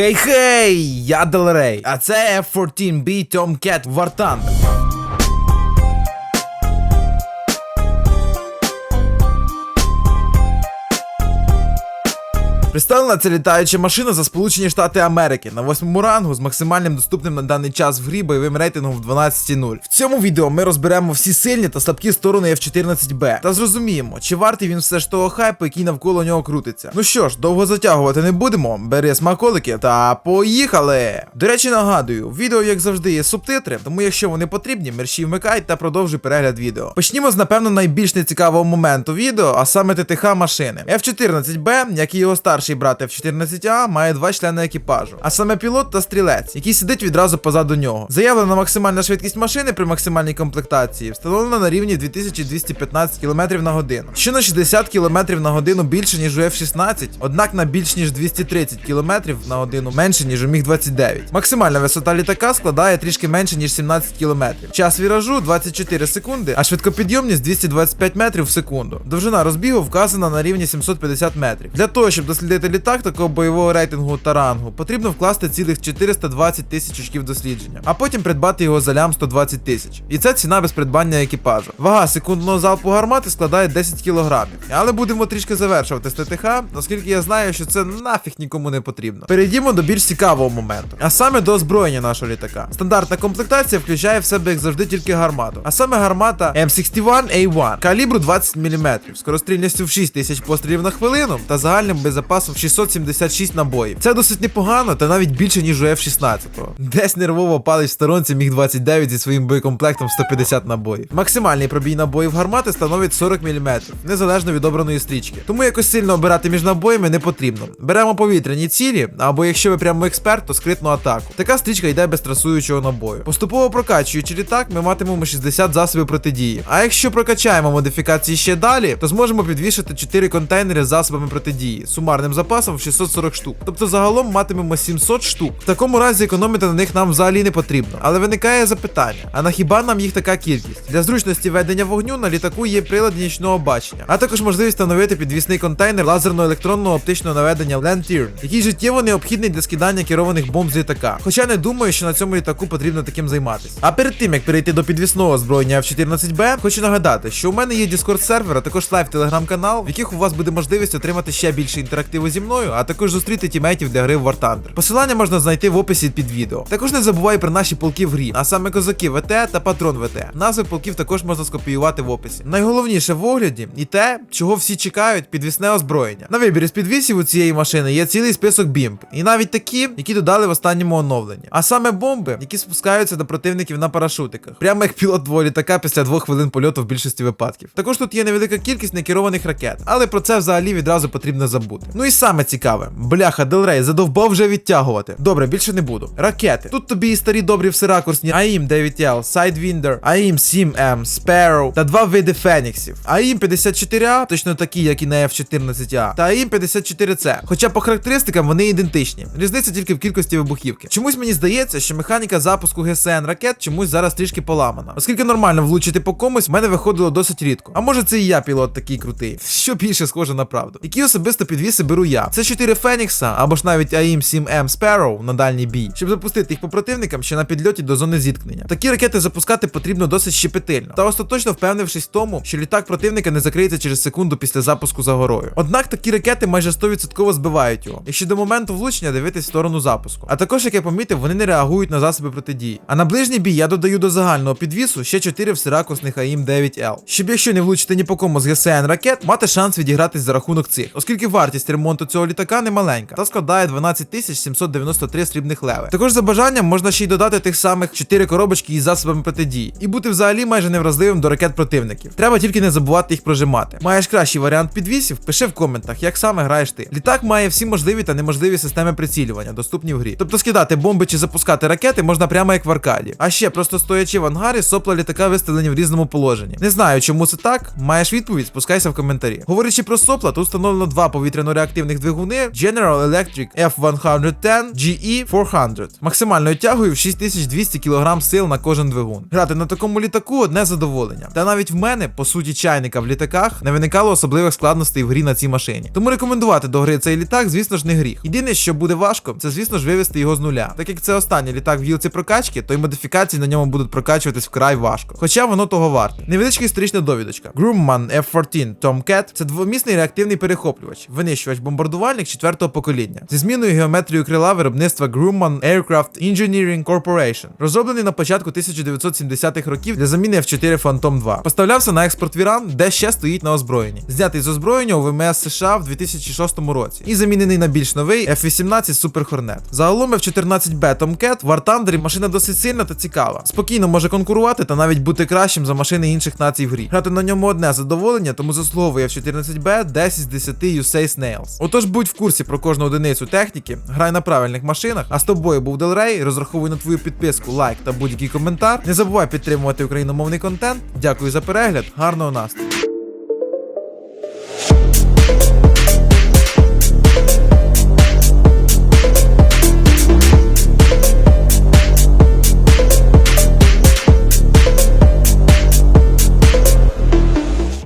Хей-хей, я Делрей, а це F-14B Tomcat War Thunder. Представлена це літаюча машина за Сполучені Штати Америки на восьмому рангу з максимальним доступним на даний час в грі бойовим рейтингом в 12.0. В цьому відео ми розберемо всі сильні та слабкі сторони F14B та зрозуміємо, чи вартий він все ж того хайпу, який навколо нього крутиться. Ну що ж, довго затягувати не будемо. Бери смаколики та поїхали! До речі, нагадую, відео, як завжди, є субтитри, тому якщо вони потрібні, мерщій вмикай та продовжуй перегляд відео. Почнімо з, напевно, найбільш нецікавого моменту відео, а саме ТТХ машини. F14B, як і його старший брат F14A, має два члени екіпажу, а саме пілот та стрілець, який сидить відразу позаду нього. Заявлена максимальна швидкість машини при максимальній комплектації встановлена на рівні 2215 км на годину, що на 60 км на годину більше, ніж у F16, однак на більш ніж 230 км на годину менше, ніж у Міг 29. Максимальна висота літака складає трішки менше, ніж 17 км. Час віражу 24 секунди, а швидкопідйомність 225 метрів в секунду. Довжина розбігу вказана на рівні 750 метрів. Для того, щоб дослідити літак такого бойового рейтингу та рангу, потрібно вкласти цілих 420 тисяч очків дослідження, а потім придбати його за лям 120 тисяч. І це ціна без придбання екіпажу. Вага секундного залпу гармати складає 10 кілограмів. Але будемо трішки завершувати з ТТХ, оскільки я знаю, що це нафіг нікому не потрібно. Перейдімо до більш цікавого моменту, а саме до озброєння нашого літака. Стандартна комплектація включає в себе, як завжди, тільки гармату, а саме гармата M61A1 калібру 20 мм, скорострільністю в 6 тисяч пострілів на хвилину та загальним боєзапасом 676 набоїв. Це досить непогано, та навіть більше, ніж у F16. Десь нервово палить в сторонці міг 29 зі своїм боєкомплектом 150 набоїв. Максимальний пробій набоїв гармати становить 40 мм, незалежно від обраної стрічки. Тому якось сильно обирати між набоями не потрібно. Беремо повітряні цілі, або якщо ви прямо експерт, то скритну атаку. Така стрічка йде без трасуючого набою. Поступово прокачуючи літак, ми матимемо 60 засобів протидії. А якщо прокачаємо модифікації ще далі, то зможемо підвішати 4 контейнери з засобами протидії, сумарним запасом в 640 штук. Тобто загалом матимемо 700 штук. В такому разі економити на них нам взагалі не потрібно. Але виникає запитання: а на хіба нам їх така кількість? Для зручності ведення вогню на літаку є прилад нічного бачення, а також можливість встановити підвісний контейнер лазерно-електронного оптичного наведення Lantern, який життєво необхідний для скидання керованих бомб з літака. Хоча не думаю, що на цьому літаку потрібно таким займатися. А перед тим як перейти до підвісного озброєння F14B, хочу нагадати, що у мене є Discord сервер, а також лайв телеграм-канал, в яких у вас буде можливість отримати ще більше інтерактиву зі мною, а також зустріти тімейтів для гри в War Thunder. Посилання можна знайти в описі під відео. Також не забувай про наші полки в грі, а саме козаки ВТ та патрон ВТ. Назви полків також можна скопіювати в описі. Найголовніше в огляді і те, чого всі чекають, підвісне озброєння. На вибір з підвісів у цієї машини є цілий список бімб, і навіть такі, які додали в останньому оновленні. А саме бомби, які спускаються до противників на парашутиках, прямо як пілот твого літака після двох хвилин польоту в більшості випадків. Також тут є невелика кількість некерованих ракет, але про це взагалі відразу потрібно забути. Ну і саме цікаве, бляха, Делрей, задовбав вже відтягувати. Добре, більше не буду. Ракети. Тут тобі і старі добрі всеракурсні AIM 9L, Sidewinder, AIM 7M, Sparrow та два види Феніксів. AIM 54A, точно такі, як і на F14A, та AIM 54C. Хоча по характеристикам вони ідентичні. Різниця тільки в кількості вибухівки. Чомусь мені здається, що механіка запуску ГСН ракет чомусь зараз трішки поламана. Оскільки нормально влучити по комусь, в мене виходило досить рідко. А може це і я пілот такий крутий. Що більше схоже на правду. Які особисто підвіси беру я. Це 4 Фенікса, або ж навіть AIM 7M Sparrow на дальній бій, щоб запустити їх по противникам ще на підльоті до зони зіткнення. Такі ракети запускати потрібно досить щепетильно, та остаточно впевнившись в тому, що літак противника не закриється через секунду після запуску за горою. Однак такі ракети майже 100% збивають його, якщо до моменту влучення дивитись в сторону запуску. А також, як я помітив, вони не реагують на засоби протидії. А на ближній бій я додаю до загального підвісу ще 4 всеракусних AIM 9L, щоб якщо не влучити ні по кому з ГСН ракет, мати шанс відігратись за рахунок цих, оскільки вартість ремонту цього літака не маленька, та складає 12 793 срібних леви. Також за бажанням можна ще й додати тих самих 4 коробочки із засобами протидії, і бути взагалі майже невразливим до ракет противників. Треба тільки не забувати їх прожимати. Маєш кращий варіант підвісів? Пиши в коментах, як саме граєш ти. Літак має всі можливі та неможливі системи прицілювання, доступні в грі. Тобто скидати бомби чи запускати ракети можна прямо як в аркаді. А ще просто стоячи в ангарі, сопла літака виставлені в різному положенні. Не знаю, чому це так. Маєш відповідь, спускайся в коментарі. Говорячи про сопла, тут встановлено два повітряно-реактивні реактивних двигуни General Electric F110 GE400. Максимальною тягою в 6200 кг сил на кожен двигун. Грати на такому літаку одне задоволення. Та навіть в мене, по суті, чайника в літаках, не виникало особливих складностей в грі на цій машині. Тому рекомендувати до гри цей літак, звісно ж, не гріх. Єдине, що буде важко, це звісно ж вивести його з нуля. Так як це останній літак в гілці прокачки, то й модифікації на ньому будуть прокачуватись вкрай важко. Хоча воно того варте. Невеличка історична довідочка. Grumman F14 Tomcat це двомісний реактивний перехоплювач, винищувач бомбардувальник четвертого покоління зі зміною геометрією крила виробництва Grumman Aircraft Engineering Corporation, розроблений на початку 1970-х років для заміни F4 Phantom 2. Поставлявся на експорт в Іран, де ще стоїть на озброєнні. Знятий з озброєння у ВМС США в 2006 році і замінений на більш новий F-18 Super Hornet. Загалом F-14B Tomcat в War машина досить сильна та цікава. Спокійно може конкурувати та навіть бути кращим за машини інших націй в грі. Грати на ньому одне задоволення, тому заслуговує F-14B 10 з 10 USACE Snails. Отож будь в курсі про кожну одиницю техніки, грай на правильних машинах. А з тобою був Делрей. Розраховую на твою підписку, лайк та будь-який коментар. Не забувай підтримувати україномовний контент. Дякую за перегляд, гарного настрою.